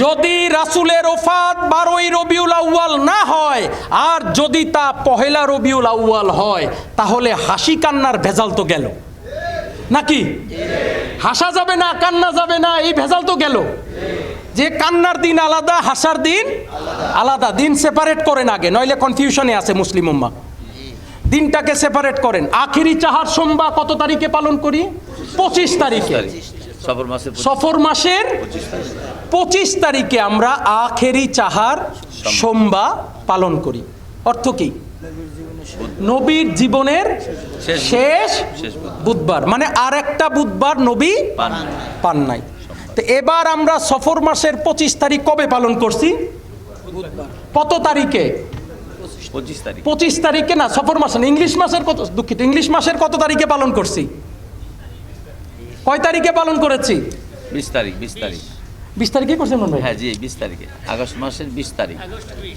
যদি রাসুলের ওফাত বারোই রবিউল আউয়াল না হয় আর যদি তা পহেলা রবিউল আউয়াল হয় তাহলে হাসি কান্নার ভেজাল তো গেল। নাকি? হাসা যাবে না কান্না যাবে না এই ভেজাল তো গেল। যে কান্নার দিন আলাদা হাসার দিন আলাদা। দিন সেপারেট করেন আগে নইলে কনফিউশনে আছে মুসলিম উম্মা। দিনটাকে সেপারেট করেন। আখিরি চাহার সোমবার কত তারিখে পালন করি? পঁচিশ তারিখে। সফর সফর মাসের পঁচিশ তারিখে আমরা আখেরি চাহার সোমবার পালন করি। অর্থ কি? নবীর জীবনের শেষ বুধবার। মানে আর একটা বুধবার। নবী পান পান নাই। তো এবার আমরা সফর মাসের পঁচিশ তারিখ কবে পালন করছি? কত তারিখে? পঁচিশ তারিখে। না সফর মাসে ইংলিশ মাসের কত দুঃখিত ইংলিশ মাসের কত তারিখে পালন করছি? কয় তারিখে পালন করেছি? বিশ তারিখ বিশ তারিখ। বিশ তারিখে করছেন মনে হয়? হ্যাঁ জি বিশ তারিখে। আগস্ট মাসের বিশ তারিখ।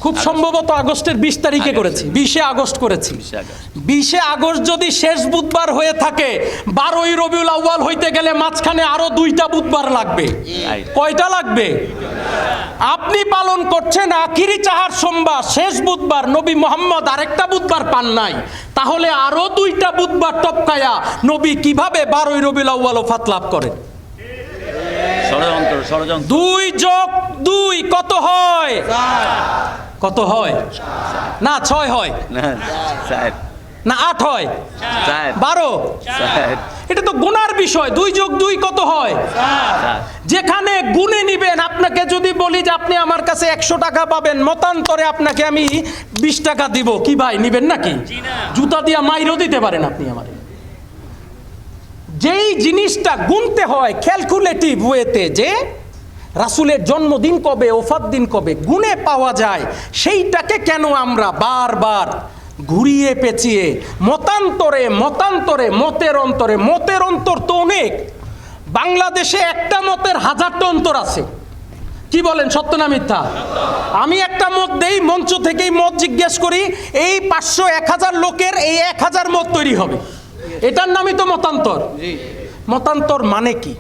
খুব সম্ভবত আগস্টের বিশ তারিখে করেছি। বিশে আগস্ট করেছি। বিশে আগস্ট। যদি শেষ বুধবার হয়ে থাকে বারোই রবিউল আউ্বাল হইতে গেলে মাঝখানে আরও দুইটা বুধবার লাগবে. কয়টা লাগবে? আপনি পালন করছেন আখিরি চাহার সোমবার শেষ বুধবার। নবী মোহাম্মদ আরেকটা বুধবার পান নাই। তাহলে আরও দুইটা বুধবার টপকায়া নবী কীভাবে বারোই রবিউল আউ্বাল ফাত লাভ করেন? দুই যোগ দুই কত হয়? কত হয়? না ছয় হয়। না না আট হয়। বারো। এটা তো গুনার বিষয়। দুই যোগ দুই কত হয়? যেখানে গুনে নিবেন আপনাকে যদি বলি যে আপনি আমার কাছে একশো টাকা পাবেন মতান্তরে আপনাকে আমি বিশ টাকা দিব। কি ভাই নিবেন নাকি? জুতা দিয়া মাইরও দিতে পারেন আপনি আমার। যেই জিনিসটা গুনতে হয় ক্যালকুলেটিভ ওয়েতে যে রাসুলের জন্মদিন কবে, ওফাত দিন কবে গুনে পাওয়া যায়, সেইটাকে কেন আমরা বারবার ঘুরিয়ে পেঁচিয়ে, মতান্তরে মতান্তরে, মতের অন্তরে, মতের অন্তর তো অনেক, বাংলাদেশে একটা মতের হাজারটা অন্তর আছে। কি বলেন, সত্য না মিথ্যা? আমি একটা মত দেই, মঞ্চ থেকেই মত জিজ্ঞেস করি, এই পাঁচশো এক হাজার লোকের এই এক হাজার মত তৈরি হবে। এটার নামই তো মতান্তর। মতান্তর মানে কি?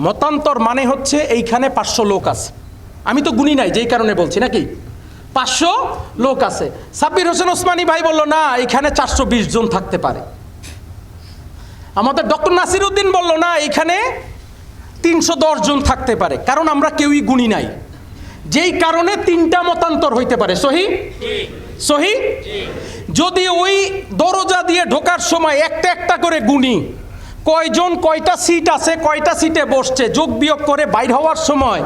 মতান্তর মানে হচ্ছে এইখানে পাঁচশো লোক আছে। আমি তো গুনি নাই যেই কারণে বলছি নাকি? পাঁচশো লোক আছে। সাব্বির হোসেন ওসমানী ভাই বলল না এখানে চারশো বিশ জন থাকতে পারে। আমাদের ডক্টর নাসির উদ্দিন বলল না এখানে তিনশো দশ জন থাকতে পারে। কারণ আমরা কেউই গুনি নাই। যেই কারণে তিনটা মতান্তর হইতে পারে। সহি? সহি? যদি ওই দরজা দিয়ে ঢোকার সময় একটা একটা করে গুনি কয়জন কয়টা সিট আছে কয়টা সিটে বসছে যোগ বিয়োগ করে বাইর হওয়ার সময়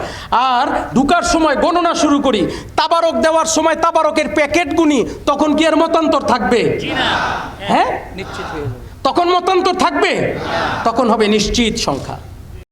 আর ঢুকার সময় গণনা শুরু করি তাবারক দেওয়ার সময় তাবারকের প্যাকেট গুনি তখন কি আর মতান্তর থাকবে? হ্যাঁ? তখন মতান্তর থাকবে? তখন হবে নিশ্চিত সংখ্যা।